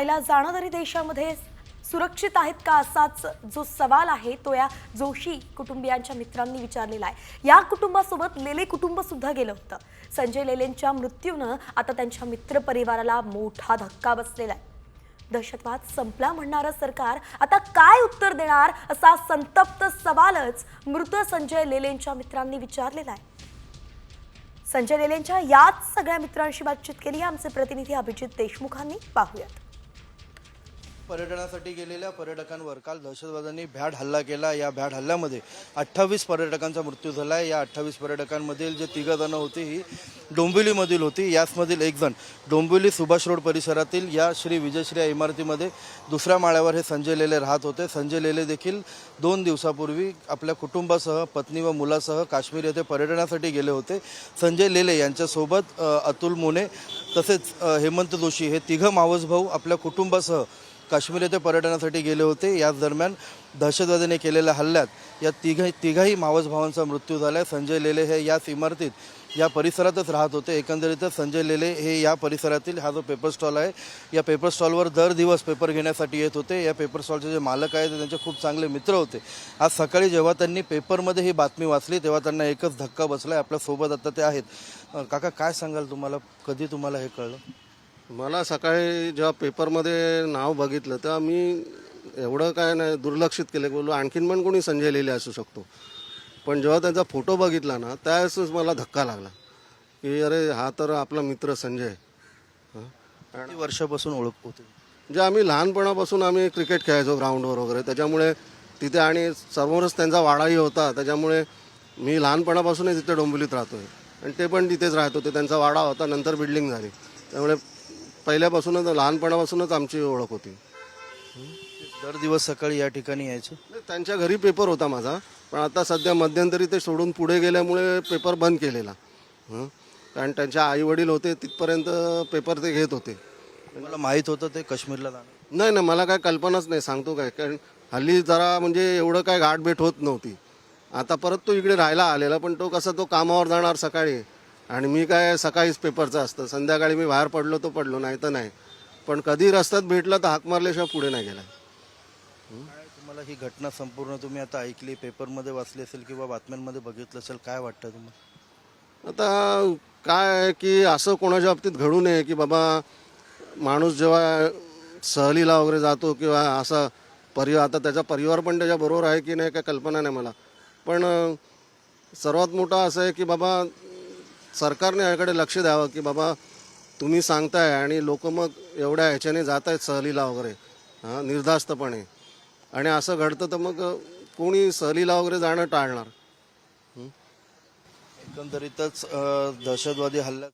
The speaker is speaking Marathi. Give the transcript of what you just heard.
राहायला जाणं तरी देशामध्ये सुरक्षित आहेत का असाच जो सवाल आहे तो या जोशी कुटुंबियांच्या मित्रांनी विचारलेला आहे. या कुटुंबासोबत लेले कुटुंब सुद्धा गेलं होतं. संजय लेलेंच्या मृत्यूनं आता त्यांच्या मित्र परिवाराला मोठा धक्का बसलेला आहे. दहशतवाद संपला म्हणणारं सरकार आता काय उत्तर देणार असा संतप्त सवालच मृत संजय लेलेंच्या मित्रांनी विचारलेला आहे. संजय लेलेंच्या याच सगळ्या मित्रांशी बातचीत केली. आमचे प्रतिनिधी अभिजित देशमुखांनी पाहूयात. पर्यटनासाठी गेलेल्या पर्यटकांवर काल दहशतवाद्यांनी भ्याड हल्ला केला. या भ्याड हल्ल्यामध्ये अठ्ठावीस पर्यटकांचा मृत्यू झाला आहे या अठ्ठावीस पर्यटकांमधील जे तिघं जणं होती ही डोंबिवलीमधील होती. याचमधील एक जण डोंबिवली सुभाष रोड परिसरातील या श्री विजयश्री या इमारतीमध्ये दुसऱ्या माळ्यावर हे संजय लेले राहत होते. संजय लेले देखील दोन दिवसापूर्वी आपल्या कुटुंबासह पत्नी व मुलासह काश्मीर येथे पर्यटनासाठी गेले होते. संजय लेले यांच्यासोबत अतुल मोने तसेच हेमंत जोशी हे तिघं मावसभाऊ आपल्या कुटुंबासह काश्मीर येथे पर्यटनासाठी गेले होते. याच दरम्यान दहशतवाद्याने केलेल्या हल्ल्यात या तिघ तिघाही मावस भावांचा मृत्यू झाला आहे संजय लेले हे याच इमारतीत या परिसरातच राहत होते. एकंदरीतच संजय लेले हे या परिसरातील हा जो पेपर स्टॉल आहे या पेपर स्टॉलवर दर दिवस पेपर घेण्यासाठी येत होते. या पेपर स्टॉलचे जे मालक आहेत ते त्यांचे खूप चांगले मित्र होते. आज सकाळी जेव्हा त्यांनी पेपरमध्ये ही बातमी वाचली तेव्हा त्यांना एकच धक्का बसला आहे आपल्यासोबत आता ते आहेत. काका काय सांगाल तुम्हाला? कधी तुम्हाला हे कळलं? मला सकाळी जेव्हा पेपरमध्ये नाव बघितलं तेव्हा मी एवढं काय नाही दुर्लक्षित केलं की बोललो आणखीन पण कोणी संजय लेले असू शकतो. पण जेव्हा त्यांचा फोटो बघितला ना त्यावेळेसच मला धक्का लागला. की अरे हा तर आपला मित्र संजय. किती वर्षापासून ओळख होते? म्हणजे आम्ही लहानपणापासून आम्ही क्रिकेट खेळायचो ग्राउंडवर वगैरे त्याच्यामुळे तिथे आणि समोरच त्यांचा वाडाही होता त्याच्यामुळे मी लहानपणापासूनच तिथे डोंबिवलीत राहतो आहे आणि ते पण तिथेच राहत होते त्यांचा वाडा होता नंतर बिल्डिंग झाली. त्यामुळे पहिल्यापासूनच लहानपणापासूनच आमची ओळख होती. दर दिवस सकाळी या ठिकाणी यायचे? नाही, त्यांच्या घरी पेपर होता माझा. पण आता सध्या मध्यंतरी ते सोडून पुढे गेल्यामुळे पेपर बंद केलेला. हं. कारण त्यांच्या आई वडील होते तिथपर्यंत पेपर ते घेत होते. मला माहीत होतं ते काश्मीरला जाणार नाही ना मला काय कल्पनाच नाही सांगतो काय. कारण हल्ली जरा म्हणजे एवढं काय गाठभेट होत नव्हती. आता परत तो इकडे राहायला आलेला पण तो कसा तो कामावर जाणार सकाळी. आणि मी काय सकाळीच पेपरचं असतं. संध्याकाळी मी बाहेर पडलो तो पडलो नाही तर नाही. पण कधी रस्त्यात भेटला तर हाक मारल्याशिवाय पुढे नाही गेला. तुम्हाला ही घटना संपूर्ण तुम्ही आता ऐकली पेपरमध्ये वाचली असेल किंवा बातम्यांमध्ये बघितलं असेल काय वाटतं तुम्हाला? आता काय आहे की असं कोणाच्या बाबतीत घडू नये की बाबा माणूस जेव्हा सहलीला वगैरे जातो किंवा असा परिवार आता त्याचा परिवार पण त्याच्याबरोबर आहे की नाही काय कल्पना नाही मला. पण सर्वात मोठा असं आहे की बाबा सरकारने याकडे लक्ष द्यावं की बाबा तुम्ही सांगताय आणि लोक मग एवढ्या ह्याच्याने जात आहेत सहलीला वगैरे हां निर्धास्तपणे. आणि असं घडतं तर मग कोणी सहलीला वगैरे जाणं टाळणार. एकंदरीतच दहशतवादी हल्ल्यात